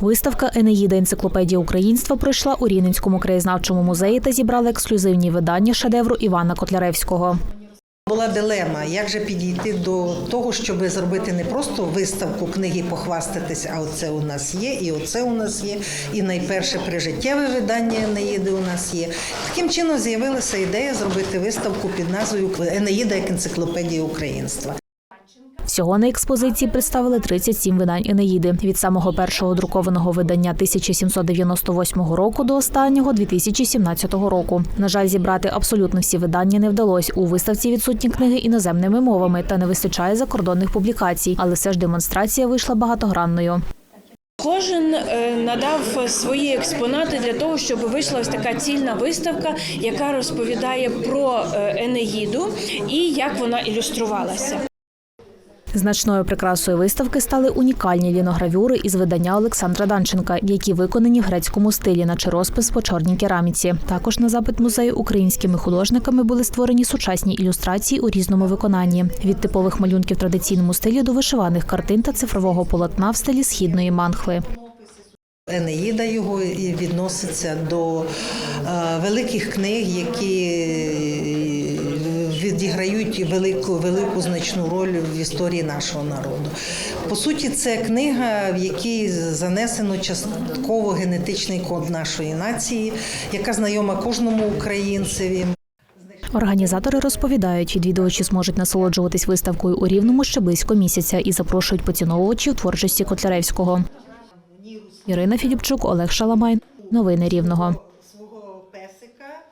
Виставка Енеїда енциклопедія українства пройшла у Рівненському краєзнавчому музеї та зібрала ексклюзивні видання шедевру Івана Котляревського. Була дилема, як же підійти до того, щоб зробити не просто виставку книги похвастатись, а оце у нас є, і оце у нас є, і найперше прижиттєве видання Енеїди у нас є. Таким чином з'явилася ідея зробити виставку під назвою Енеїда як енциклопедія українства. Всього на експозиції представили 37 видань Енеїди від самого першого друкованого видання 1798 року до останнього 2017 року. На жаль, зібрати абсолютно всі видання не вдалось. У виставці відсутні книги іноземними мовами та не вистачає закордонних публікацій, але все ж демонстрація вийшла багатогранною. Кожен е, надав свої експонати для того, щоб вийшла ось така цільна виставка, яка розповідає про е, Енеїду і як вона ілюструвалася. Значною прикрасою виставки стали унікальні ліногравюри із видання Олександра Данченка, які виконані в грецькому стилі, наче розпис по чорній кераміці. Також на запит музею українськими художниками були створені сучасні ілюстрації у різному виконанні від типових малюнків в традиційному стилі до вишиваних картин та цифрового полотна в стилі східної манхви. Енеїда його відноситься до е, великих книг, які відіграють велику, велику значну роль в історії нашого народу. По суті, це книга, в якій занесено частково генетичний код нашої нації, яка знайома кожному українцеві. Організатори розповідають, відвідувачі зможуть насолоджуватись виставкою у рівному ще близько місяця і запрошують поціновувачів творчості Котляревського. Ірина Філіпчук, Олег Шаламай. Новини Рівного.